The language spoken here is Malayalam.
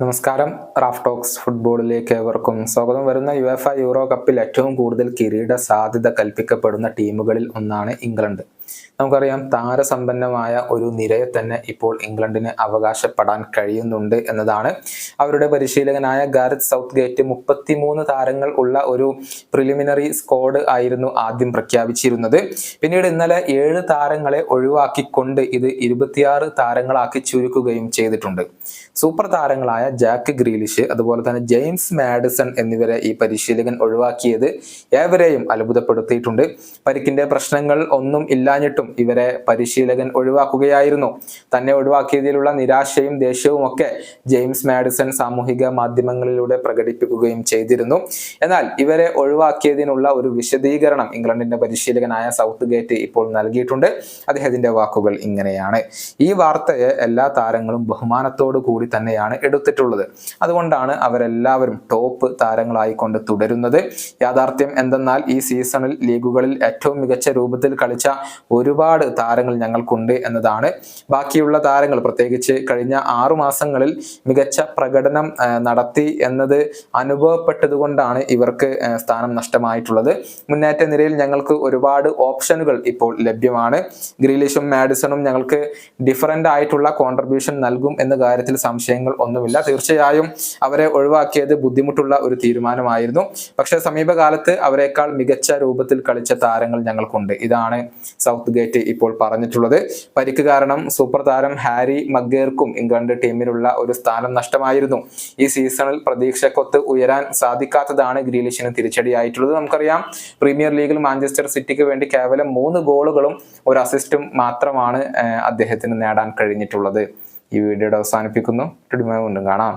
നമസ്കാരം. റാഫ് ടോക്സ് ഫുട്ബോളിലേക്ക് ഏവർക്കും സ്വാഗതം. വരുന്ന യു എഫ് യൂറോ കപ്പിൽ ഏറ്റവും കൂടുതൽ കിരീട സാധ്യത കൽപ്പിക്കപ്പെടുന്ന ടീമുകളിൽ ഒന്നാണ് ഇംഗ്ലണ്ട്. നമുക്കറിയാം താരസമ്പന്നമായ ഒരു നിരയെ തന്നെ ഇപ്പോൾ ഇംഗ്ലണ്ടിന് അവകാശപ്പെടാൻ കഴിയുന്നുണ്ട് എന്നതാണ് അവരുടെ പരിശീലകനായ ഗാരത് സൗത്ത് ഗേറ്റ് മുപ്പത്തിമൂന്ന് താരങ്ങൾ ഉള്ള ഒരു പ്രിലിമിനറി സ്ക്വാഡ് ആയിരുന്നു ആദ്യം പ്രഖ്യാപിച്ചിരുന്നത്. പിന്നീട് ഇന്നലെ ഏഴ് താരങ്ങളെ ഒഴിവാക്കിക്കൊണ്ട് ഇത് ഇരുപത്തിയാറ് താരങ്ങളാക്കി ചുരുക്കുകയും ചെയ്തിട്ടുണ്ട്. സൂപ്പർ താരങ്ങളായ ജാക്ക് ഗ്രീലിഷ് അതുപോലെ തന്നെ ജെയിംസ് മാഡിസൺ എന്നിവരെ ഈ പരിശീലകൻ ഒഴിവാക്കിയത് ഏവരെയും അത്ഭുതപ്പെടുത്തിയിട്ടുണ്ട്. പരിക്കിന്റെ പ്രശ്നങ്ങൾ ഒന്നും ഇല്ലാഞ്ഞിട്ടും ഇവരെ പരിശീലകൻ ഒഴിവാക്കുകയായിരുന്നു. തന്നെ ഒഴിവാക്കിയതിലുള്ള നിരാശയും ദേഷ്യവും ഒക്കെ ജെയിംസ് മാഡിസൺ സാമൂഹിക മാധ്യമങ്ങളിലൂടെ പ്രകടിപ്പിക്കുകയും ചെയ്തിരുന്നു. എന്നാൽ ഇവരെ ഒഴിവാക്കിയതിനുള്ള ഒരു വിശദീകരണം ഇംഗ്ലണ്ടിന്റെ പരിശീലകനായ സൗത്ത് ഗേറ്റ് ഇപ്പോൾ നൽകിയിട്ടുണ്ട്. അദ്ദേഹത്തിന്റെ വാക്കുകൾ ഇങ്ങനെയാണ്. ഈ വാർത്തയെ എല്ലാ താരങ്ങളും ബഹുമാനത്തോടു കൂടി തന്നെയാണ് എടുത്തിട്ടുള്ളത്. അതുകൊണ്ടാണ് അവരെല്ലാവരും ടോപ്പ് താരങ്ങളായിക്കൊണ്ട് തുടരുന്നത്. യാഥാർത്ഥ്യം എന്തെന്നാൽ ഈ സീസണിൽ ലീഗുകളിൽ ഏറ്റവും മികച്ച രൂപത്തിൽ കളിച്ച ഒരുപാട് താരങ്ങൾ ഞങ്ങൾക്കുണ്ട് എന്നതാണ്. ബാക്കിയുള്ള താരങ്ങൾ പ്രത്യേകിച്ച് കഴിഞ്ഞ ആറു മാസങ്ങളിൽ മികച്ച പ്രകടനം നടത്തി എന്നത് അനുഭവപ്പെട്ടതുകൊണ്ടാണ് ഇവർക്ക് സ്ഥാനം നഷ്ടമായിട്ടുള്ളത്. മുന്നേറ്റ നിരയിൽ ഞങ്ങൾക്ക് ഒരുപാട് ഓപ്ഷനുകൾ ഇപ്പോൾ ലഭ്യമാണ്. ഗ്രീലിഷും മാഡിസണും ഞങ്ങൾക്ക് ഡിഫറന്റ് ആയിട്ടുള്ള കോൺട്രിബ്യൂഷൻ നൽകും എന്ന കാര്യത്തിൽ സംശയങ്ങൾ ഒന്നുമില്ല. തീർച്ചയായും അവരെ ഒഴിവാക്കിയത് ബുദ്ധിമുട്ടുള്ള ഒരു തീരുമാനമായിരുന്നു. പക്ഷേ സമീപകാലത്ത് അവരെക്കാൾ മികച്ച രൂപത്തിൽ കളിച്ച താരങ്ങൾ ഞങ്ങൾക്കുണ്ട്. ഇതാണ് സൗത്ത് ഗേറ്റ് ഇപ്പോൾ പറഞ്ഞിട്ടുള്ളത്. പരിക്ക് കാരണം സൂപ്പർ താരം ഹാരി മഗേർക്കും ഇംഗ്ലണ്ട് ടീമിലുള്ള ഒരു സ്ഥാനം നഷ്ടമായിരുന്നു. ഈ സീസണിൽ പ്രതീക്ഷക്കൊത്ത് ഉയരാൻ സാധിക്കാത്തതാണ് ഗ്രീലിഷിന് തിരിച്ചടിയായിട്ടുള്ളത് നമുക്കറിയാം. പ്രീമിയർ ലീഗിൽ മാഞ്ചസ്റ്റർ സിറ്റിക്ക് വേണ്ടി കേവലം മൂന്ന് ഗോളുകളും ഒരു അസിസ്റ്റും മാത്രമാണ് അദ്ദേഹത്തിന് നേടാൻ കഴിഞ്ഞിട്ടുള്ളത്. ഈ വീഡിയോയുടെ അവസാനിപ്പിക്കുന്നു. കാണാം.